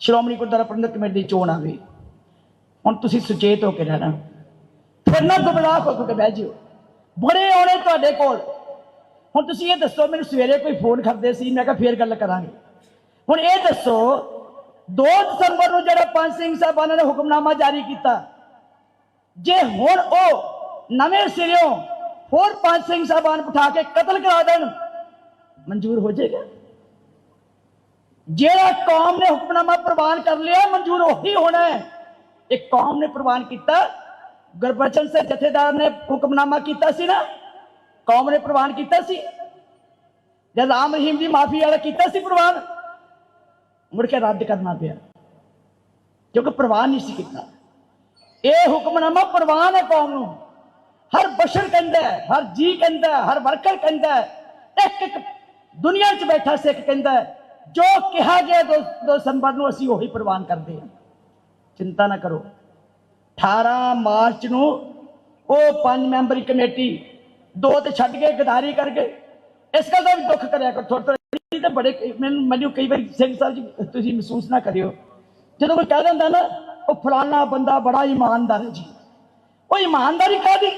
Shiromani Gurdwara Parbandhak committee ਦੀ ਚੋਣ ਗਈ। ਹੁਣ ਤੁਸੀਂ ਸੁਚੇਤ ਹੋ ਕੇ ਰਹਿਣਾ। ਫਿਰ ਨਾ ਗੁੰਮਰਾਹ ਹੋ ਕੇ ਬਹਿ ਜਿਓ। ਬੜੇ ਆਉਣੇ ਤੁਹਾਡੇ ਕੋਲ। ਹੁਣ ਤੁਸੀਂ ਇਹ ਦੱਸੋ, ਮੈਨੂੰ ਸਵੇਰੇ ਕੋਈ ਫੋਨ ਕਰਦੇ ਸੀ, ਮੈਂ ਕਿਹਾ ਫੇਰ ਗੱਲ ਕਰਾਂਗੇ। ਹੁਣ ਇਹ ਦੱਸੋ 2 ਦਸੰਬਰ ਨੂੰ ਜਿਹੜਾ ਪੰਜ ਸਿੰਘ ਸਾਹਿਬਾਨਾਂ ਨੇ ਹੁਕਮਨਾਮਾ ਜਾਰੀ ਕੀਤਾ, ਜੇ ਹੁਣ ਉਹ ਨਵੇਂ ਸਿਰਿਓਂ ਹੋਰ ਪੰਜ ਸਿੰਘ ਸਾਹਿਬਾਨ ਬਿਠਾ ਕੇ ਕਤਲ ਕਰਾ ਦੇਣ, ਮਨਜ਼ੂਰ ਹੋ ਜਾਏਗਾ। ਜਿਹੜਾ ਕੌਮ ਨੇ ਹੁਕਮਨਾਮਾ ਪ੍ਰਵਾਨ ਕਰ ਲਿਆ, ਮਨਜ਼ੂਰ ਉਹੀ ਹੋਣਾ ਹੈ। ਇੱਕ ਕੌਮ ਨੇ ਪ੍ਰਵਾਨ ਕੀਤਾ। ਗੁਰਬਚਨ ਸਿੰਘ ਜਥੇਦਾਰ ਨੇ ਹੁਕਮਨਾਮਾ ਕੀਤਾ ਸੀ ਨਾ, ਕੌਮ ਨੇ ਪ੍ਰਵਾਨ ਕੀਤਾ ਸੀ। ਜਦ ਰਾਮ ਰਹੀਮ ਦੀ ਮਾਫੀ ਵਾਲਾ ਕੀਤਾ ਸੀ ਪ੍ਰਵਾਨ, ਮੁੜ ਕੇ ਰੱਦ ਕਰਨਾ ਪਿਆ। ਕਿਉਂਕਿ ਪ੍ਰਵਾਨ ਨਹੀਂ ਸੀ ਕੀਤਾ। ਇਹ ਹੁਕਮਨਾਮਾ ਪ੍ਰਵਾਨ ਹੈ ਕੌਮ ਨੂੰ। ਹਰ ਬਸ਼ਰ ਕਹਿੰਦਾ ਹਰ ਜੀ ਕਹਿੰਦਾ ਹਰ ਵਰਕਰ ਕਹਿੰਦਾ ਇੱਕ ਇੱਕ ਦੁਨੀਆ 'ਚ ਬੈਠਾ ਸਿੱਖ ਕਹਿੰਦਾ ਜੋ ਕਿਹਾ ਗਿਆ 2 ਦਸੰਬਰ ਨੂੰ ਅਸੀਂ ਉਹੀ ਪ੍ਰਵਾਨ ਕਰਦੇ ਹਾਂ। ਚਿੰਤਾ ਨਾ ਕਰੋ। 18 ਮਾਰਚ ਨੂੰ ਉਹ ਪੰਜ ਮੈਂਬਰੀ ਕਮੇਟੀ ਦੋ ਤੇ ਛੱਡ ਕੇ ਗਦਾਰੀ ਕਰ ਗਏ ਇਸ ਗੱਲ ਦਾ ਵੀ ਦੁੱਖ ਕਰਿਆ ਕਰੋ। ਥੋੜਾ ਥੋੜਾ ਤੇ ਬੜੇ ਮੈਨੂੰ ਮੈਨੂੰ ਕਈ ਵਾਰੀ ਸਿੰਘ ਸਾਹਿਬ ਜੀ, ਤੁਸੀਂ ਮਹਿਸੂਸ ਨਾ ਕਰਿਓ। ਜਦੋਂ ਕੋਈ ਕਹਿ ਦਿੰਦਾ ਨਾ, ਉਹ ਫਲਾਣਾ ਬੰਦਾ ਬੜਾ ਇਮਾਨਦਾਰ ਹੈ ਜੀ। ਉਹ ਇਮਾਨਦਾਰੀ ਕਾਦੀ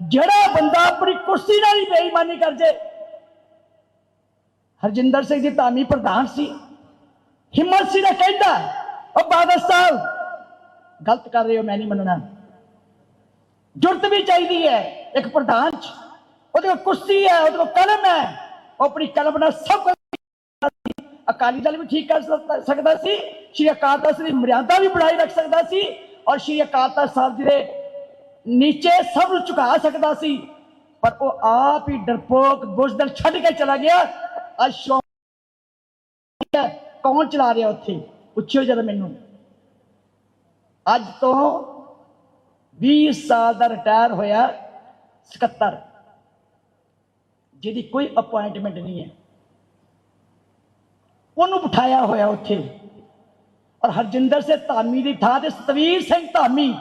ਜਿਹੜਾ ਬੰਦਾ ਆਪਣੀ ਕੁਰਸੀ ਨਾਲ ਹੀ ਬੇਈਮਾਨੀ ਕਰ ਜੇ ਹਰਜਿੰਦਰ ਸਿੰਘ ਜੀ ਧਾਮੀ ਪ੍ਰਧਾਨ ਸੀ। ਹਿੰਮਤ ਸੀ ਨੇ ਕਹਿੰਦਾ, ਉਹ ਬਾਦਲ ਸਾਹਿਬ, ਗਲਤ ਕਰ ਰਹੇ ਹੋ, ਮੈਂ ਨਹੀਂ ਮੰਨਣਾ। ਜੁਰਤ ਵੀ ਚਾਹੀਦੀ ਹੈ ਇੱਕ ਪ੍ਰਧਾਨ ਚ। ਉਹਦੇ ਕੋਲ ਕੁਰਸੀ ਹੈ, ਉਹਦੇ ਕੋਲ ਕਲਮ ਹੈ। ਉਹ ਆਪਣੀ ਕਲਮ ਨਾਲ ਸਭ ਕੁਝ ਅਕਾਲੀ ਦਲ ਵੀ ਠੀਕ ਕਰ ਸਕਦਾ ਸੀ, ਸ਼੍ਰੀ ਅਕਾਲ ਤਖਤ ਦੀ ਮਰਿਆਦਾ ਵੀ ਬਣਾਈ ਰੱਖ ਸਕਦਾ ਸੀ ਔਰ ਸ਼੍ਰੀ ਅਕਾਲ ਤਖਤ ਸਾਹਿਬ ਜੀ ਦੇ ਨੀਚੇ ਸਭ ਨੂੰ ਝੁਕਾ ਸਕਦਾ ਸੀ। ਪਰ ਉਹ ਆਪ ਹੀ ਡਰਪੋਕ ਬੁਜ਼ਦਲ ਛੱਡ ਕੇ ਚਲਾ ਗਿਆ। ਅੱਜ ਸ਼੍ਰੋਮਣੀ ਕੌਣ ਚਲਾ ਰਿਹਾ ਉੱਥੇ? ਪੁੱਛਿਓ ਜਦ ਮੈਨੂੰ। ਅੱਜ ਤੋਂ 20 ਸਾਲ ਦਾ ਰਿਟਾਇਰ ਹੋਇਆ ਸਕੱਤਰ, ਜਿਹਦੀ ਕੋਈ ਅਪਾਇੰਟਮੈਂਟ ਨਹੀਂ ਹੈ। ਉਹਨੂੰ ਬਿਠਾਇਆ ਹੋਇਆ ਉੱਥੇ। ਔਰ ਹਰਜਿੰਦਰ ਸਿੰਘ ਧਾਮੀ ਦੀ ਥਾਂ ਤੇ ਸਤਵੀਰ ਸਿੰਘ ਧਾਮੀ,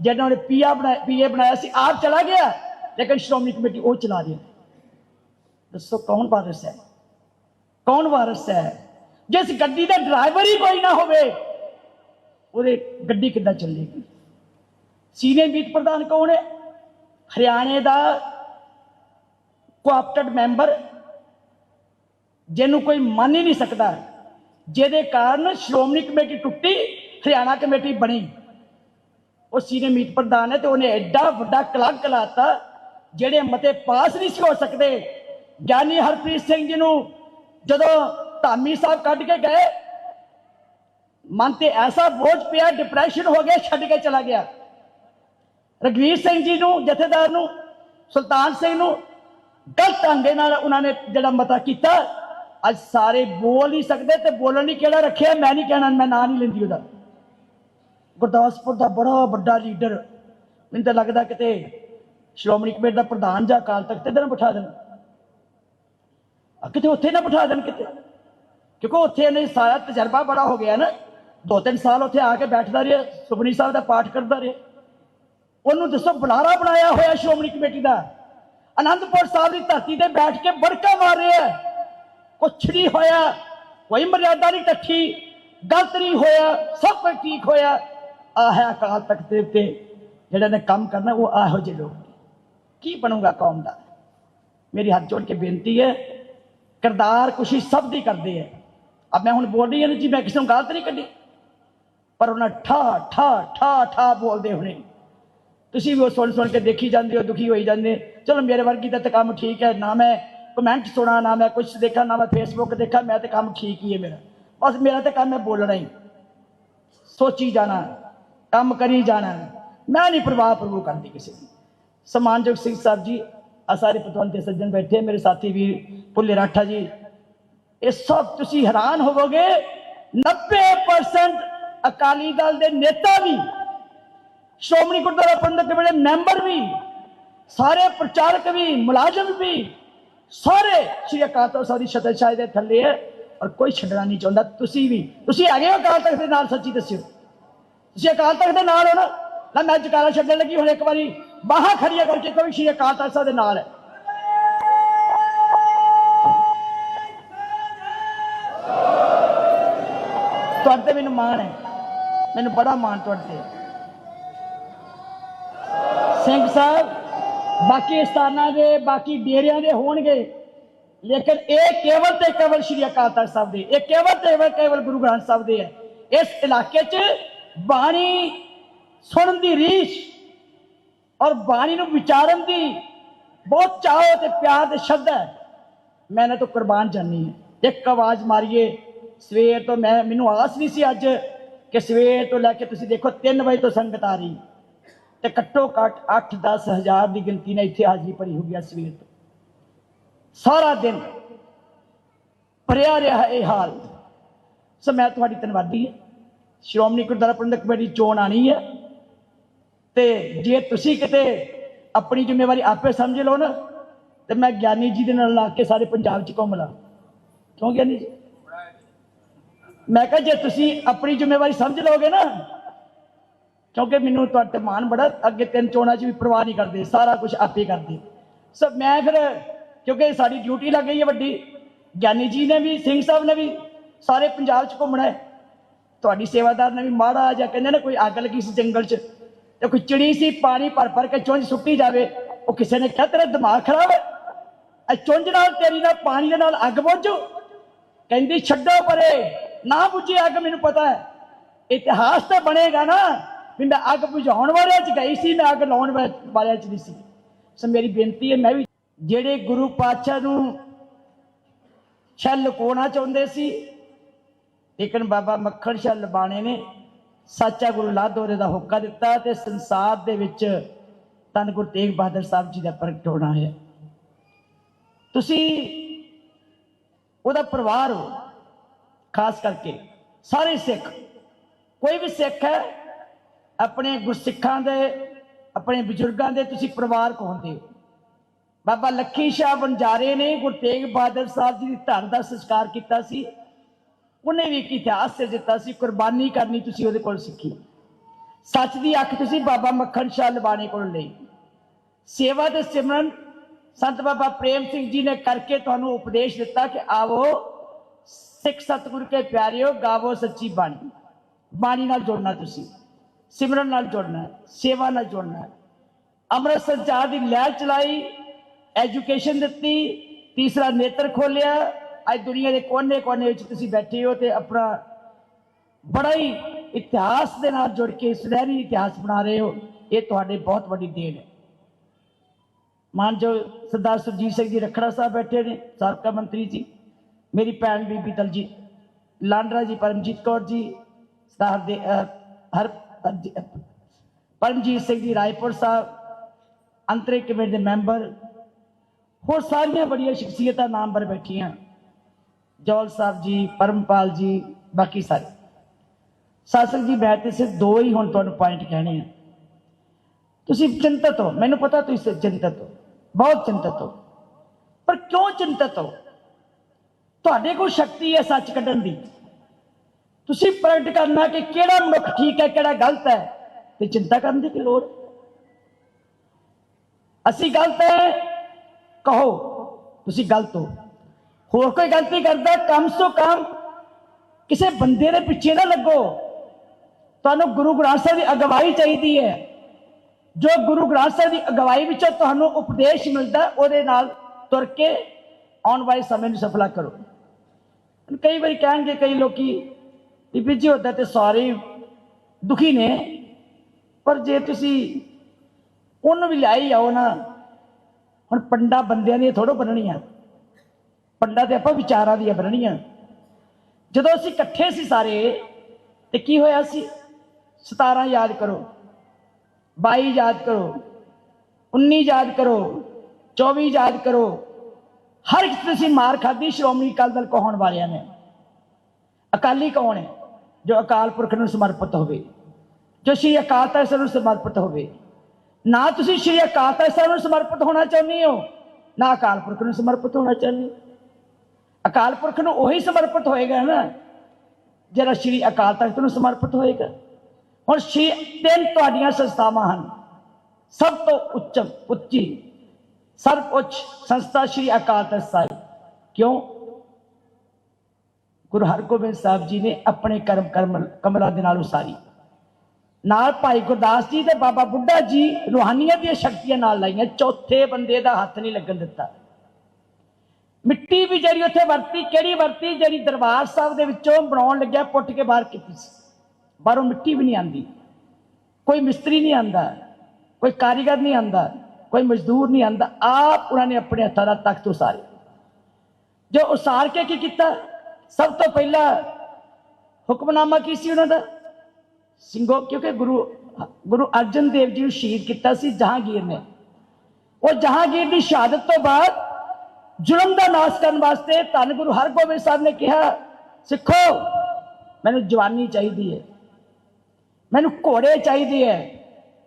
ਜਿਹਨਾਂ ਨੇ ਪੀਆ ਬਣਾਇਆ ਪੀਏ ਬਣਾਇਆ ਸੀ, ਆਪ ਚਲਾ ਗਿਆ। ਲੇਕਿਨ ਸ਼੍ਰੋਮਣੀ ਕਮੇਟੀ ਉਹ ਚਲਾ ਰਹੀ ਹੈ। ਦੱਸੋ ਕੌਣ ਵਾਰਿਸ ਹੈ ਕੌਣ ਵਾਰਿਸ ਹੈ? ਜਿਸ ਗੱਡੀ ਦਾ ਡਰਾਈਵਰ ਹੀ ਕੋਈ ਨਾ ਹੋਵੇ, ਉਹਦੇ ਗੱਡੀ ਕਿੱਦਾਂ ਚੱਲੇਗੀ? ਸੀਨੀਅਰ ਮੀਤ ਪ੍ਰਧਾਨ ਕੌਣ ਹੈ? ਹਰਿਆਣੇ ਦਾ ਕੋਆਪਟਡ ਮੈਂਬਰ ਜਿਹਨੂੰ ਕੋਈ ਮੰਨ ਹੀ ਨਹੀਂ ਸਕਦਾ। ਜਿਹਦੇ ਕਾਰਨ ਸ਼੍ਰੋਮਣੀ ਕਮੇਟੀ ਟੁੱਟੀ, ਹਰਿਆਣਾ ਕਮੇਟੀ ਬਣੀ। ਉਹ ਸੀਨੀਅਰ ਮੀਤ ਪ੍ਰਧਾਨ ਹੈ ਤੇ ਉਹਨੇ ਐਡਾ ਵੱਡਾ ਕਲੰਕ ਕਲਾਤਾ, ਜਿਹੜੇ ਮਤੇ ਪਾਸ ਨਹੀਂ ਸੀ ਹੋ ਸਕਦੇ। ਗਿਆਨੀ ਹਰਪ੍ਰੀਤ ਸਿੰਘ ਜੀ ਨੂੰ ਜਦੋਂ ਧਾਮੀ ਸਾਹਿਬ ਕੱਢ ਕੇ ਗਏ, ਮਨ ਤੇ ਐਸਾ ਬੋਝ ਪਿਆ ਡਿਪਰੈਸ਼ਨ ਹੋ ਗਿਆ, ਛੱਡ ਕੇ ਚਲਾ ਗਿਆ। ਰਗਵੀਰ ਸਿੰਘ ਜੀ ਨੂੰ, ਜਥੇਦਾਰ ਨੂੰ, ਸੁਲਤਾਨ ਸਿੰਘ ਨੂੰ ਗਲਤ ਢੰਗੇ ਨਾਲ ਉਹਨਾਂ ਨੇ ਜਿਹੜਾ ਮਤਾ ਕੀਤਾ, ਅੱਜ ਸਾਰੇ ਬੋਲ ਨਹੀਂ ਸਕਦੇ ਤੇ ਬੋਲਣ ਲਈ ਕਿਹੜਾ ਰੱਖਿਆ, ਮੈਂ ਨਹੀਂ ਕਹਿਣਾ, ਮੈਂ ਨਾਂ ਨਹੀਂ ਲੈਂਦੀ ਉਹਦਾ। ਗੁਰਦਾਸਪੁਰ ਦਾ ਬੜਾ ਵੱਡਾ ਲੀਡਰ ਮੈਨੂੰ ਤਾਂ ਲੱਗਦਾ ਕਿਤੇ ਸ਼੍ਰੋਮਣੀ ਕਮੇਟੀ ਦਾ ਪ੍ਰਧਾਨ ਜਾਂ ਅਕਾਲ ਤਖਤ ਤੇ ਨਾ ਬਿਠਾ ਦੇਣ। ਕਿਤੇ ਉੱਥੇ ਨਾ ਬਿਠਾ ਦੇਣ ਕਿਤੇ। ਕਿਉਂਕਿ ਉੱਥੇ ਇਹਨੇ ਸਾਰਾ ਤਜਰਬਾ ਬੜਾ ਹੋ ਗਿਆ ਨਾ। ਦੋ ਤਿੰਨ ਸਾਲ ਉੱਥੇ ਆ ਕੇ ਬੈਠਦਾ ਰਿਹਾ ਸੁਖਨੀ ਸਾਹਿਬ ਦਾ ਪਾਠ ਕਰਦਾ ਰਿਹਾ। ਉਹਨੂੰ ਦੱਸੋ, ਬੁਲਾਰਾ ਬਣਾਇਆ ਹੋਇਆ ਸ਼੍ਰੋਮਣੀ ਕਮੇਟੀ ਦਾ। ਅਨੰਦਪੁਰ ਸਾਹਿਬ ਦੀ ਧਰਤੀ ਤੇ ਬੈਠ ਕੇ ਬੜਕਾ ਮਾਰ ਰਿਹਾ ਹੈ। ਕੁਛ ਨਹੀਂ ਹੋਇਆ, ਕੋਈ ਮਰਿਆਦਾ ਨਹੀਂ ਟੱਠੀ ਗਲਤ ਨਹੀਂ ਹੋਇਆ, ਸਭ ਕੁਝ ਠੀਕ ਹੋਇਆ। ਆਹ ਹੈ ਅਕਾਲ ਤਖਤ ਦੇ ਉੱਤੇ, ਜਿਹੜਾ ਨੇ ਕੰਮ ਕਰਨਾ, ਉਹ ਆਹੋ ਜਿਹੇ ਲੋਕ ਨੇ। ਕੀ ਬਣੂਗਾ ਕੌਮ ਦਾ? ਮੇਰੀ ਹੱਥ ਜੋੜ ਕੇ ਬੇਨਤੀ ਹੈ ਕਰਦਾਰ ਕੁਸ਼ੀ ਸਭ ਦੀ ਕਰਦੇ ਹੈ ਅਬ ਮੈਂ ਹੁਣ ਬੋਲ ਰਹੀ ਹਾਂ ਜੀ ਮੈਂ ਕਿਸੇ ਨੂੰ ਗਲਤ ਨਹੀਂ ਕੱਢੀ ਪਰ ਉਹਨਾਂ ਠਾ ਠਾ ਠਾ ਠਾ ਬੋਲਦੇ ਹੋਣੇ ਤੁਸੀਂ ਵੀ ਉਹ ਸੁਣ ਸੁਣ ਕੇ ਦੇਖੀ ਜਾਂਦੇ ਹੋ ਦੁਖੀ ਹੋਈ ਜਾਂਦੇ ਚਲੋ ਮੇਰੇ ਵਰਗੀ ਦਾ ਤਾਂ ਕੰਮ ਠੀਕ ਹੈ ਨਾ ਮੈਂ ਕਮੈਂਟ ਸੁਣਾ ਨਾ ਮੈਂ ਕੁਝ ਦੇਖਾ ਨਾ ਮੈਂ ਫੇਸਬੁੱਕ ਦੇਖਾ ਮੈਂ ਤਾਂ ਕੰਮ ਠੀਕ ਹੀ ਹੈ ਮੇਰਾ ਬਸ ਮੇਰਾ ਤਾਂ ਕੰਮ ਹੈ ਬੋਲਣਾ ਹੀ ਸੋਚੀ ਜਾਣਾ ਕੰਮ ਕਰੀ ਜਾਣਾ ਮੈਂ ਨਹੀਂ ਪ੍ਰਵਾਹ ਪ੍ਰਭੂ ਕਰਦੀ ਕਿਸੇ ਦੀ ਸਮਾਨਯੋਗ ਸਿੰਘ ਸਾਹਿਬ ਜੀ ਆ ਸਾਰੇ ਪਤਵੰਤੇ ਸੱਜਣ ਬੈਠੇ, ਮੇਰੇ ਸਾਥੀ ਵੀ ਪੁੱਲੇ ਰਾਠਾ ਜੀ। ਇਹ ਸਭ ਤੁਸੀਂ ਹੈਰਾਨ ਹੋਵੋਗੇ 90% ਅਕਾਲੀ ਦਲ ਦੇ ਨੇਤਾ ਵੀ, ਸ਼੍ਰੋਮਣੀ ਗੁਰਦੁਆਰਾ ਪ੍ਰਬੰਧਕ ਕਮੇਟੀ ਦੇ ਮੈਂਬਰ ਵੀ, ਸਾਰੇ ਪ੍ਰਚਾਰਕ ਵੀ, ਮੁਲਾਜ਼ਮ ਵੀ, ਸਾਰੇ ਸ਼੍ਰੀ ਅਕਾਲ ਤਖਤ ਸਾਹਿਬ ਦੀ ਛਤਰ ਛਾਇਆ ਦੇ ਥੱਲੇ ਹੈ ਔਰ ਕੋਈ ਛੱਡਣਾ ਨਹੀਂ ਚਾਹੁੰਦਾ। ਤੁਸੀਂ ਵੀ, ਤੁਸੀਂ ਹੈਗੇ ਹੋ ਅਕਾਲ ਤਖਤ ਦੇ ਨਾਲ, ਸੱਚੀ ਦੱਸਿਓ। ਤੁਸੀਂ ਅਕਾਲ ਤਖਤ ਦੇ ਨਾਲ ਹੋ ਨਾ। ਨਾ ਮੈਂ ਜਕਾਰਾ ਛੱਡਣ ਲੱਗੀ, ਹੁਣ ਇੱਕ ਵਾਰੀ ਬਾਹਾਂ ਖੜੀਆਂ ਕਰਕੇ ਕੋਈ ਸ਼੍ਰੀ ਅਕਾਲ ਤਖਤ ਸਾਹਿਬ ਦੇ ਨਾਲ ਹੈ। ਤੁਹਾਡੇ ਤੇ ਮੈਨੂੰ ਮਾਣ ਹੈ। ਮੈਨੂੰ ਬੜਾ ਮਾਣ ਤੁਹਾਡੇ ਤੇ ਸਿੰਘ ਸਾਹਿਬ, ਬਾਕੀ ਸਥਾਨਾਂ ਦੇ, ਬਾਕੀ ਡੇਰਿਆਂ ਦੇ ਹੋਣਗੇ। ਲੇਕਿਨ ਇਹ ਕੇਵਲ ਤੇ ਕੇਵਲ ਸ਼੍ਰੀ ਅਕਾਲ ਤਖਤ ਸਾਹਿਬ ਦੇ, ਇਹ ਕੇਵਲ ਤੇ ਕੇਵਲ ਕੇਵਲ ਗੁਰੂ ਗ੍ਰੰਥ ਸਾਹਿਬ ਦੇ ਹੈ। ਇਸ ਇਲਾਕੇ 'ਚ ਬਾਣੀ ਸੁਣਨ ਦੀ ਰੀਸ਼ ਔਰ ਬਾਣੀ ਨੂੰ ਵਿਚਾਰਨ ਦੀ ਬਹੁਤ ਚਾਹੋ ਤੇ ਪਿਆਰ ਤੇ ਸ਼ਰਧਾ ਹੈ। ਮੈਂ ਇਹਨਾਂ ਤੋਂ ਕੁਰਬਾਨ ਜਾਨੀ ਹੈ। ਇੱਕ ਆਵਾਜ਼ ਮਾਰੀਏ। ਸਵੇਰ ਤੋਂ ਮੈਂ, ਮੈਨੂੰ ਆਸ ਨਹੀਂ ਸੀ ਅੱਜ ਕਿ ਸਵੇਰ ਤੋਂ ਲੈ ਕੇ ਤੁਸੀਂ ਦੇਖੋ 3 ਵਜੇ ਤੋਂ ਸੰਗਤ ਆ ਰਹੀ ਤੇ ਘੱਟੋ ਘੱਟ 8-10 ਹਜ਼ਾਰ ਦੀ ਗਿਣਤੀ ਨੇ ਇੱਥੇ ਹਾਜ਼ਰੀ ਭਰੀ ਹੋ ਗਿਆ ਸਵੇਰ ਤੋਂ। ਸਾਰਾ ਦਿਨ ਭਰਿਆ ਰਿਹਾ ਇਹ ਹਾਲ। ਸੋ ਮੈਂ ਤੁਹਾਡੀ ਧੰਨਵਾਦੀ ਹਾਂ। ਸ਼੍ਰੋਮਣੀ ਗੁਰਦੁਆਰਾ ਪ੍ਰਬੰਧਕ ਕਮੇਟੀ ਚੋਣ ਆਣੀ ਹੈ। ਤੇ ਜੇ ਤੁਸੀਂ ਕਿਤੇ ਆਪਣੀ ਜ਼ਿੰਮੇਵਾਰੀ ਆਪੇ ਸਮਝ ਲਓ ਨਾ, ਤੇ ਮੈਂ ਗਿਆਨੀ ਜੀ ਦੇ ਨਾਲ ਲਾ ਕੇ ਸਾਰੇ ਪੰਜਾਬ 'ਚ ਘੁੰਮ ਲਾਂ। ਕਿਉਂ ਗਿਆਨੀ ਜੀ? ਮੈਂ ਕਿਹਾ ਜੇ ਤੁਸੀਂ ਆਪਣੀ ਜ਼ਿੰਮੇਵਾਰੀ ਸਮਝ ਲਓਗੇ ਨਾ, ਕਿਉਂਕਿ ਮੈਨੂੰ ਤੁਹਾਡੇ ਮਾਨ ਬੜਾ, ਅੱਗੇ ਤਿੰਨ ਚੋਣਾਂ 'ਚ ਵੀ ਪਰਵਾਹ ਨਹੀਂ ਕਰਦੇ, ਸਾਰਾ ਕੁਝ ਆਪੇ ਕਰਦੇ। ਸੋ ਮੈਂ ਫਿਰ, ਕਿਉਂਕਿ ਸਾਡੀ ਡਿਊਟੀ ਲੱਗ ਗਈ ਹੈ ਵੱਡੀ, ਗਿਆਨੀ ਜੀ ਨੇ ਵੀ, ਸਿੰਘ ਸਾਹਿਬ ਨੇ ਵੀ ਸਾਰੇ ਪੰਜਾਬ 'ਚ ਘੁੰਮਣਾ ਹੈ। ਤੁਹਾਡੀ ਸੇਵਾਦਾਰ ਨੇ ਵੀ ਮਾੜਾ ਜਾਂ ਕਹਿੰਦੇ ਨਾ, ਕੋਈ ਅੱਗ ਲੱਗੀ ਸੀ ਜੰਗਲ 'ਚ ਤੇ ਕੋਈ ਚਿੜੀ ਸੀ, ਪਾਣੀ ਭਰ ਭਰ ਕੇ ਚੁੰਝ ਸੁੱਟੀ ਜਾਵੇ, ਉਹ ਕਿਸੇ ਨੇ ਕਿਹਾ, ਤੇਰਾ ਦਿਮਾਗ ਖਰਾਬ ਹੈ। ਇਹ ਚੁੰਝ ਨਾਲ ਤੇਰੀ ਨਾਲ ਪਾਣੀ ਦੇ ਨਾਲ ਅੱਗ ਬੁਝੂ ਕਹਿੰਦੀ, ਛੱਡੋ ਪਰੇ, ਨਾ ਬੁਝੀ ਅੱਗ, ਮੈਨੂੰ ਪਤਾ ਹੈ। ਇਤਿਹਾਸ ਤਾਂ ਬਣੇਗਾ ਨਾ ਵੀ ਮੈਂ ਅੱਗ ਬੁਝਾਉਣ ਵਾਲਿਆਂ 'ਚ ਗਈ ਸੀ, ਮੈਂ ਅੱਗ ਲਾਉਣ ਵਾ- ਵਾਲਿਆਂ 'ਚ ਨਹੀਂ ਸੀ। ਸੋ ਮੇਰੀ ਬੇਨਤੀ ਹੈ, ਮੈਂ ਵੀ ਜਿਹੜੇ ਗੁਰੂ ਪਾਤਸ਼ਾਹ ਨੂੰ ਛਲ ਲੁਕਾਉਣਾ ਚਾਹੁੰਦੇ ਸੀ, ਲੇਕਿਨ ਬਾਬਾ ਮੱਖਣ ਸ਼ਾਹ ਲਬਾਣੇ ਨੇ ਸੱਚਾ ਗੁਰੂ ਲਾਦੋਰੇ ਦਾ ਹੁਕਾ ਦਿੱਤਾ ਤੇ ਸੰਸਾਰ ਦੇ ਵਿੱਚ ਧੰਨ ਗੁਰੂ ਤੇਗ ਬਹਾਦਰ ਸਾਹਿਬ ਜੀ ਦਾ ਪ੍ਰਗਟ ਹੋਣਾ ਹੈ। ਤੁਸੀਂ ਉਹਦਾ ਪਰਿਵਾਰ ਹੋ, ਖਾਸ ਕਰਕੇ ਸਾਰੇ ਸਿੱਖ। ਕੋਈ ਵੀ ਸਿੱਖ ਹੈ, ਆਪਣੇ ਗੁਰਸਿੱਖਾਂ ਦੇ, ਆਪਣੇ ਬਜ਼ੁਰਗਾਂ ਦੇ ਤੁਸੀਂ ਪਰਿਵਾਰ ਕਹਾਉਂਦੇ ਹੋ? ਬਾਬਾ ਲੱਖੀ ਸ਼ਾਹ ਬੰਜਾਰੇ ਨੇ ਗੁਰੂ ਤੇਗ ਬਹਾਦਰ ਸਾਹਿਬ ਜੀ ਦੀ ਧਰ ਦਾ ਸੰਸਕਾਰ ਕੀਤਾ ਸੀ। ਉਹਨੇ ਵੀ ਇੱਕ ਇਤਿਹਾਸ ਸਿਰ ਦਿੱਤਾ ਸੀ, ਕੁਰਬਾਨੀ ਕਰਨੀ ਤੁਸੀਂ ਉਹਦੇ ਕੋਲ ਸਿੱਖੀ। ਸੱਚ ਦੀ ਅੱਖ ਤੁਸੀਂ ਬਾਬਾ ਮੱਖਣ ਸ਼ਾਹ ਲਵਾਣੇ ਕੋਲ ਲਈ। ਸੇਵਾ ਤੇ ਸਿਮਰਨ, ਸੰਤ ਬਾਬਾ ਪ੍ਰੇਮ ਸਿੰਘ ਜੀ ਨੇ ਕਰਕੇ ਤੁਹਾਨੂੰ ਉਪਦੇਸ਼ ਦਿੱਤਾ ਕਿ ਆਵੋ, ਸਿੱਖ ਸਤਿਗੁਰ ਕੇ ਪਿਆਰਿਓ, ਗਾਵੋ ਸੱਚੀ ਬਾਣੀ। ਬਾਣੀ ਨਾਲ ਜੁੜਨਾ ਤੁਸੀਂ, ਸਿਮਰਨ ਨਾਲ ਜੁੜਨਾ, ਸੇਵਾ ਨਾਲ ਜੁੜਨਾ। ਹੈ। ਅੰਮ੍ਰਿਤ ਸੰਚਾਰ ਦੀ ਲਹਿਰ ਚਲਾਈ, ਐਜੂਕੇਸ਼ਨ ਦਿੱਤੀ, ਤੀਸਰਾ ਨੇਤਰ ਖੋਲਿਆ ਅੱਜ ਦੁਨੀਆ ਦੇ ਕੋਨੇ-ਕੋਨੇ ਵਿੱਚ ਤੁਸੀਂ ਬੈਠੇ ਹੋ ਤੇ ਆਪਣਾ ਬੜਾ ਹੀ ਇਤਿਹਾਸ ਦੇ ਨਾਲ ਜੁੜ ਕੇ ਸੁਨਹਿਰੀ ਇਤਿਹਾਸ ਬਣਾ ਰਹੇ ਹੋ। ਇਹ ਤੁਹਾਡੇ ਬਹੁਤ ਵੱਡੀ ਦੇਣ ਹੈ। ਮਾਨਜੋ ਸਰਦਾਰ ਸੁਰਜੀਤ ਸਿੰਘ ਜੀ ਰਖੜਾ ਸਾਹਿਬ ਬੈਠੇ ਨੇ, ਸਾਬਕਾ ਮੰਤਰੀ ਜੀ, ਮੇਰੀ ਭੈਣ ਬੀਬੀ ਦਲਜੀਤ ਲਾਂਡਰਾ ਜੀ, ਪਰਮਜੀਤ ਕੌਰ ਜੀ ਸਰਦਾਰ ਦੇ ਹਰ ਪਰਮਜੀਤ ਸਿੰਘ ਜੀ, ਰਾਏਪੁਰ ਸਾਹਿਬ ਅੰਤਰੇ ਕਮੇਟੀ ਦੇ ਮੈਂਬਰ, ਹੋਰ ਸਾਰੀਆਂ ਬੜੀਆਂ ਸ਼ਖਸੀਅਤਾਂ ਨਾਮ ਪਰ ਬੈਠੀਆਂ। ਜੌਲ ਸਾਹਿਬ ਜੀ, ਪਰਮਪਾਲ ਜੀ, ਬਾਕੀ ਸਾਰੇ। ਸਾਸਕ ਜੀ, ਮੈਂ ਤੇ ਸਿਰਫ ਦੋ ਹੀ ਹੁਣ ਤੁਹਾਨੂੰ ਪੁਆਇੰਟ ਕਹਿਣੇ ਆ। ਤੁਸੀਂ ਚਿੰਤਤ ਹੋ। ਮੈਨੂੰ ਪਤਾ ਤੁਸੀਂ ਚਿੰਤਤ ਹੋ। ਬਹੁਤ ਚਿੰਤਤ ਹੋ। ਪਰ ਕਿਉਂ ਚਿੰਤਤ ਹੋ? ਤੁਹਾਡੇ ਕੋਲ ਸ਼ਕਤੀ ਹੈ ਸੱਚ ਕੱਢਣ ਦੀ। ਤੁਸੀਂ ਪ੍ਰਗਟ ਕਰਨਾ ਕਿ ਕਿਹੜਾ ਮਨੁੱਖ ਠੀਕ ਹੈ, ਕਿਹੜਾ ਗਲਤ ਹੈ। ਤੇ ਚਿੰਤਾ ਕਰਨ ਦੀ ਕੀ ਲੋੜ? ਅਸੀਂ ਗਲਤ ਹੈ, ਕਹੋ, ਤੁਸੀਂ ਗਲਤ ਹੋ। ਹੋਰ ਕੋਈ ਗਲਤੀ ਕਰਦਾ, ਕਮ ਸੋ ਕਮ ਕਿਸੇ ਬੰਦੇ ਦੇ ਪਿੱਛੇ ਨਾ ਲੱਗੋ। ਤੁਹਾਨੂੰ ਗੁਰੂ ਗ੍ਰੰਥ ਸਾਹਿਬ ਦੀ ਅਗਵਾਈ ਚਾਹੀਦੀ ਹੈ। ਜੋ ਗੁਰੂ ਗ੍ਰੰਥ ਸਾਹਿਬ ਦੀ ਅਗਵਾਈ ਵਿੱਚੋਂ ਤੁਹਾਨੂੰ ਉਪਦੇਸ਼ ਮਿਲਦਾ, ਉਹਦੇ ਨਾਲ ਤੁਰ ਕੇ ਆਉਣ ਵਾਲੇ ਸਮੇਂ ਨੂੰ ਸਫਲਾ ਕਰੋ। ਕਈ ਵਾਰੀ ਕਹਿਣਗੇ, ਕਈ ਲੋਕੀ, ਵੀ ਜੀ ਹੁੰਦਾ ਤੇ ਸਾਰੇ ਦੁਖੀ ਨੇ, ਪਰ ਜੇ ਤੁਸੀਂ ਉਹਨੂੰ ਵੀ ਲਿਆਈ ਆਓ ਨਾ, ਹੁਣ ਪੰਡਾ ਬੰਦਿਆਂ ਦੀਆਂ ਥੋੜੋ ਬਣਨੀਆਂ ਪੰਡਾ ਤੇ ਆਪਾਂ ਵਿਚਾਰਾਂ ਦੀਆਂ ਬਣਨੀਆਂ ਜਦੋਂ ਅਸੀਂ ਇਕੱਠੇ ਸੀ ਸਾਰੇ, ਤੇ ਕੀ ਹੋਇਆ ਸੀ? 17 ਯਾਦ ਕਰੋ 22 ਯਾਦ ਕਰੋ 19 ਯਾਦ ਕਰੋ 24 ਯਾਦ ਕਰੋ। ਹਰ ਇੱਕ ਤੁਸੀਂ ਮਾਰ ਖਾਦੀ ਸ਼੍ਰੋਮਣੀ ਅਕਾਲੀ ਦਲ ਕਹਾਉਣ ਵਾਲਿਆਂ ਨੇ? ਅਕਾਲੀ ਕੌਣ ਹੈ? ਜੋ ਅਕਾਲ ਪੁਰਖ ਨੂੰ ਸਮਰਪਿਤ ਹੋਵੇ। ਜੋ ਸ਼੍ਰੀ ਅਕਾਲ ਤਖਤ ਸਾਹਿਬ ਨੂੰ ਸਮਰਪਿਤ ਹੋਵੇ। ਨਾ ਤੁਸੀਂ ਸ਼੍ਰੀ ਅਕਾਲ ਤਖਤ ਸਾਹਿਬ ਨੂੰ ਸਮਰਪਿਤ ਹੋਣਾ ਚਾਹੁੰਦੇ ਹੋ, ਨਾ ਅਕਾਲ ਪੁਰਖ ਨੂੰ ਸਮਰਪਿਤ ਹੋਣਾ ਚਾਹੁੰਦੇ ਹੋ। ਅਕਾਲ ਪੁਰਖ ਨੂੰ ਉਹੀ ਸਮਰਪਿਤ ਹੋਏਗਾ ਨਾ, ਜਿਹੜਾ ਸ਼੍ਰੀ ਅਕਾਲ ਤਖਤ ਨੂੰ ਸਮਰਪਿਤ ਹੋਏਗਾ। ਹੁਣ ਸ਼੍ਰੀ ਤਿੰਨ ਤੁਹਾਡੀਆਂ ਸੰਸਥਾਵਾਂ ਹਨ। ਸਭ ਤੋਂ ਉੱਚਮ ਉੱਚੀ ਸਰਵ ਉੱਚ ਸੰਸਥਾ ਸ਼੍ਰੀ ਅਕਾਲ ਤਖਤ ਸਾਹਿਬ। ਕਿਉਂ? ਗੁਰੂ ਹਰਗੋਬਿੰਦ ਸਾਹਿਬ ਜੀ ਨੇ ਆਪਣੇ ਕਰਮ ਕਰਮ ਕਮਲਾਂ ਦੇ ਨਾਲ ਉਸਾਰੀ। ਨਾਲ ਭਾਈ ਗੁਰਦਾਸ ਜੀ ਤੇ ਬਾਬਾ ਬੁੱਢਾ ਜੀ ਰੂਹਾਨੀਅਤ ਦੀਆਂ ਸ਼ਕਤੀਆਂ ਨਾਲ ਲਾਈਆਂ। ਚੌਥੇ ਬੰਦੇ ਦਾ ਹੱਥ ਨਹੀਂ ਲੱਗਣ ਦਿੱਤਾ। ਮਿੱਟੀ ਵੀ ਜਿਹੜੀ ਉੱਥੇ ਵਰਤੀ, ਕਿਹੜੀ ਵਰਤੀ? ਜਿਹੜੀ ਦਰਬਾਰ ਸਾਹਿਬ ਦੇ ਵਿੱਚੋਂ ਬਣਾਉਣ ਲੱਗਿਆ, ਪੁੱਟ ਕੇ ਬਾਹਰ ਕੀਤੀ ਸੀ। ਬਾਹਰੋਂ ਮਿੱਟੀ ਵੀ ਨਹੀਂ ਆਂਦੀ। ਕੋਈ ਮਿਸਤਰੀ ਨਹੀਂ ਆਂਦਾ, ਕੋਈ ਕਾਰੀਗਰ ਨਹੀਂ ਆਂਦਾ, ਕੋਈ ਮਜ਼ਦੂਰ ਨਹੀਂ ਆਂਦਾ। ਆਪ ਉਹਨਾਂ ਨੇ ਆਪਣੇ ਹੱਥਾਂ ਦਾ ਤਖਤ ਉਸਾਰਿਆ। ਜੋ ਉਸਾਰ ਕੇ ਕੀ ਕੀਤਾ? ਸਭ ਤੋਂ ਪਹਿਲਾਂ ਹੁਕਮਨਾਮਾ ਕੀ ਸੀ ਉਹਨਾਂ ਦਾ? ਸਿੰਘੋ, ਕਿਉਂਕਿ ਗੁਰੂ ਗੁਰੂ ਅਰਜਨ ਦੇਵ ਜੀ ਨੂੰ ਸ਼ਹੀਦ ਕੀਤਾ ਸੀ ਜਹਾਂਗੀਰ ਨੇ। ਉਹ ਜਹਾਂਗੀਰ ਦੀ ਸ਼ਹਾਦਤ ਤੋਂ ਬਾਅਦ ਜ਼ੁਲਮ ਦਾ ਨਾਸ਼ ਕਰਨ ਵਾਸਤੇ ਧੰਨ ਗੁਰੂ ਹਰਗੋਬਿੰਦ ਸਾਹਿਬ ਨੇ ਕਿਹਾ, ਸਿੱਖੋ, ਮੈਨੂੰ ਜਵਾਨੀ ਚਾਹੀਦੀ ਹੈ। ਮੈਨੂੰ ਘੋੜੇ ਚਾਹੀਦੇ ਹੈ,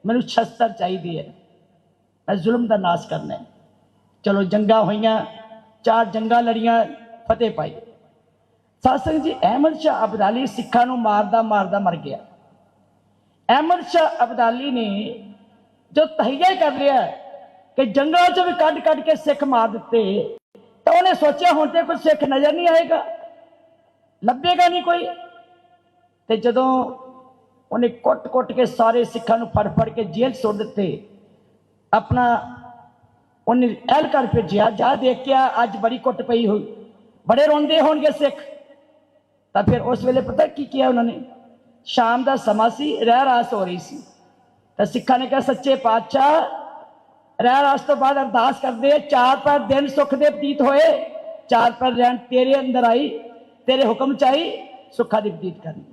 ਮੈਨੂੰ ਸ਼ਸਤਰ ਚਾਹੀਦੀ ਹੈ। ਮੈਂ ਜ਼ੁਲਮ ਦਾ ਨਾਸ਼ ਕਰਨਾ ਹੈ। ਚਲੋ ਜੰਗਾਂ ਹੋਈਆਂ, ਚਾਰ ਜੰਗਾਂ ਲੜੀਆਂ, ਫਤਿਹ ਪਾਈ। ਸਾਸੰਗ ਜੀ, ਅਹਿਮਦ ਸ਼ਾਹ ਅਬਦਾਲੀ ਸਿੱਖਾਂ ਨੂੰ ਮਾਰਦਾ ਮਾਰਦਾ ਮਰ ਗਿਆ। ਅਹਿਮਦ ਸ਼ਾਹ ਅਬਦਾਲੀ ਨੇ ਜੋ ਤਹੀਆ ਕਰ ਲਿਆ ਕਿ ਜੰਗਲਾਂ 'ਚ ਵੀ ਕੱਢ ਕੱਢ ਕੇ ਸਿੱਖ ਮਾਰ ਦਿੱਤੇ। ਤਾਂ ਉਹਨੇ ਸੋਚਿਆ ਹੁਣ ਤੇ ਕੋਈ ਸਿੱਖ ਨਜ਼ਰ ਨਹੀਂ ਆਏਗਾ। ਲੱਭੇਗਾ ਨਹੀਂ ਕੋਈ। ਤੇ ਜਦੋਂ ਉਹਨੇ ਕੁੱਟ-ਕੁੱਟ ਕੇ ਸਾਰੇ ਸਿੱਖਾਂ ਨੂੰ ਫੜ-ਫੜ ਕੇ ਜੇਲ੍ਹ 'ਚ ਸੁੱਟ ਦਿੱਤੇ ਆਪਣਾ ਉਹਨੇ ਐਲ ਕਰ ਭੇਜਿਆ। ਜਾ ਦੇਖ ਕੇ ਆ, ਅੱਜ ਬੜੀ ਕੁੱਟ ਪਈ ਹੋਈ। ਬੜੇ ਰੋਂਦੇ ਹੋਣਗੇ ਸਿੱਖ। ਤਾਂ ਫਿਰ ਉਸ ਵੇਲੇ ਪਤਾ ਕੀ ਕੀਤਾ ਉਹਨਾਂ ਨੇ? ਸ਼ਾਮ ਦਾ ਸਮਾਂ ਸੀ ਰਹਿ ਰਾਸ ਹੋ ਰਹੀ ਸੀ। ਤਾਂ ਸਿੱਖਾਂ ਨੇ ਕਿਹਾ ਸੱਚੇ ਪਾਤਸ਼ਾਹ ਰਹਿ ਰਾਸ ਤੋਂ ਬਾਅਦ ਅਰਦਾਸ ਕਰਦੇ ਆ, ਚਾਰ ਪਰ ਦਿਨ ਸੁੱਖ ਦੇ ਬਤੀਤ ਹੋਏ ਚਾਰ ਪਰ ਰਹਿਣ ਤੇਰੇ ਅੰਦਰ ਆਈ ਤੇਰੇ ਹੁਕਮ ਚ ਆਈ ਸੁੱਖਾਂ ਦੀ ਬਤੀਤ ਕਰਨੀ।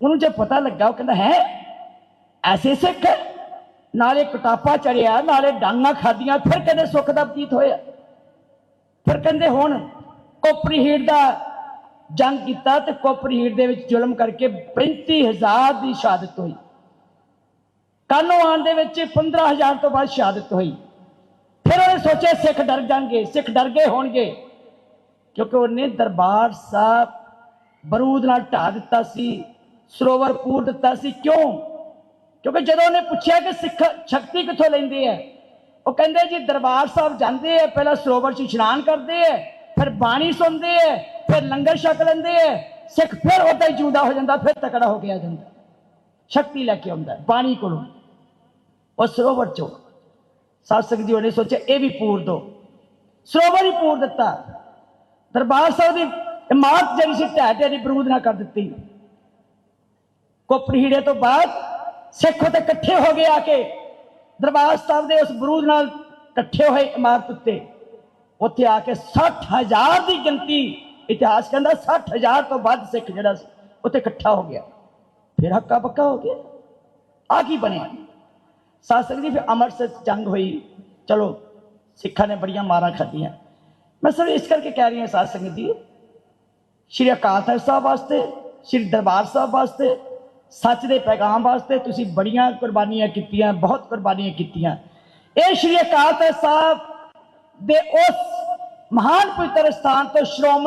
ਉਹਨੂੰ ਜੇ ਪਤਾ ਲੱਗਾ ਉਹ ਕਹਿੰਦਾ ਹੈ ਐਸੇ ਸਿੱਖ ਨਾਲੇ ਕਟਾਪਾ ਚੜਿਆ ਨਾਲੇ ਡਾਂਗਾ ਖਾਦੀਆਂ ਫਿਰ ਕਹਿੰਦੇ ਸੁੱਖ ਦਾ ਬਤੀਤ ਹੋਇਆ। ਫਿਰ ਕਹਿੰਦੇ ਹੁਣ ਕੋਪਰੀ ਹੀਰ ਦਾ ਜੰਗ ਕੀਤਾ ਤੇ ਕੋਪਰੀ ਹੀਰ ਦੇ ਵਿੱਚ ਜ਼ੁਲਮ ਕਰਕੇ 35000 ਦੀ ਸ਼ਹਾਦਤ ਹੋਈ। ਕਾਨੋ ਆਣ ਦੇ ਵਿੱਚ 15000 ਤੋਂ ਬਾਅਦ ਸ਼ਹਾਦਤ ਹੋਈ। ਫਿਰ ਉਹਨੇ ਸੋਚਿਆ, ਸਿੱਖ ਡਰ ਜਾਣਗੇ, ਸਿੱਖ ਡਰ ਗਏ ਹੋਣਗੇ। ਕਿਉਂਕਿ ਉਹਨੇ ਦਰਬਾਰ ਸਾਹਿਬ ਬਰੂਦ ਨਾਲ ਢਾ ਦਿੱਤਾ ਸੀ, ਸਰੋਵਰ ਪੂਰ ਦਿੱਤਾ ਸੀ। ਕਿਉਂ? ਕਿਉਂਕਿ ਜਦੋਂ ਉਹਨੇ ਪੁੱਛਿਆ ਕਿ ਸਿੱਖ ਸ਼ਕਤੀ ਕਿੱਥੋਂ ਲੈਂਦੇ ਆ, ਉਹ ਕਹਿੰਦੇ ਜੀ, ਦਰਬਾਰ ਸਾਹਿਬ ਜਾਂਦੇ ਆ, ਪਹਿਲਾਂ ਸਰੋਵਰ 'ਚ ਇਸ਼ਨਾਨ ਕਰਦੇ ਆ, ਫਿਰ ਬਾਣੀ ਸੁਣਦੇ ਆ, ਫਿਰ ਲੰਗਰ ਛਕ ਲੈਂਦੇ ਆ। ਸਿੱਖ ਫਿਰ ਉਹਦਾ ਹੀ ਜਿਉਂਦਾ ਹੋ ਜਾਂਦਾ, ਫਿਰ ਤਕੜਾ ਹੋ ਗਿਆ ਜਾਂਦਾ। ਸ਼ਕਤੀ ਲੈ ਕੇ ਆਉਂਦਾ ਹੈ, ਬਾਣੀ ਕੋਲੋਂ। ਉਹ ਸਰੋਵਰ ਚੋਂ। ਸਾਸਕ ਜੀ ਉਹਨੇ ਸੋਚਿਆ ਇਹ ਵੀ ਪੂਰ ਦੋ। ਸਰੋਵਰ ਹੀ ਪੂਰ ਦਿੱਤਾ। ਦਰਬਾਰ ਸਾਹਿਬ ਦੀ ਇਮਾਰਤ ਜਿਹੜੀ ਸੀ ਢਹਿ ਢੇਰੀ ਬਰੂਦ ਨਾਲ ਕਰ ਦਿੱਤੀ। ਕੋਪਰੀੜੇ ਤੋਂ ਬਾਅਦ ਸਿੱਖ ਉੱਤੇ ਇਕੱਠੇ ਹੋ ਗਏ ਆ ਕੇ। ਦਰਬਾਰ ਸਾਹਿਬ ਦੇ ਉਸ ਬਰੂਦ ਨਾਲ ਇਕੱਠੇ ਹੋਏ ਇਮਾਰਤ ਉੱਤੇ। ਉੱਥੇ ਆ ਕੇ 60000 ਦੀ ਗਿਣਤੀ ਇਤਿਹਾਸ ਕਹਿੰਦਾ 60000 ਤੋਂ ਵੱਧ ਸਿੱਖ ਜਿਹੜਾ ਉੱਥੇ ਇਕੱਠਾ ਹੋ ਗਿਆ। ਫਿਰ ਹੱਕਾ ਬੱਕਾ ਹੋ ਗਿਆ ਆ ਕੀ ਬਣਿਆ ਸਾਸਕ ਜੀ ਫਿਰ ਅੰਮ੍ਰਿਤਸਰ 'ਚ ਜੰਗ ਹੋਈ ਚਲੋ ਸਿੱਖਾਂ ਨੇ ਬੜੀਆਂ ਮਾਰਾਂ ਖਾਧੀਆਂ ਮੈਂ ਸਿਰਫ ਇਸ ਕਰਕੇ ਕਹਿ ਰਹੀ ਹਾਂ ਸਾਧ ਸੰਗਤ ਜੀ ਸ਼੍ਰੀ ਅਕਾਲ ਤਖਤ ਸਾਹਿਬ ਵਾਸਤੇ ਸ਼੍ਰੀ ਦਰਬਾਰ ਸਾਹਿਬ ਵਾਸਤੇ ਸੱਚ ਦੇ ਪੈਗਾਮ ਵਾਸਤੇ ਤੁਸੀਂ ਬੜੀਆਂ ਕੁਰਬਾਨੀਆਂ ਕੀਤੀਆਂ ਬਹੁਤ ਕੁਰਬਾਨੀਆਂ ਕੀਤੀਆਂ ਇਹ ਸ਼੍ਰੀ ਅਕਾਲ ਤਖਤ ਸਾਹਿਬ ਦੇ ਉਸ ਮਹਾਨ ਪਵਿੱਤਰ ਸਥਾਨ ਤੋਂ ਸ਼੍ਰੋਮਣੀ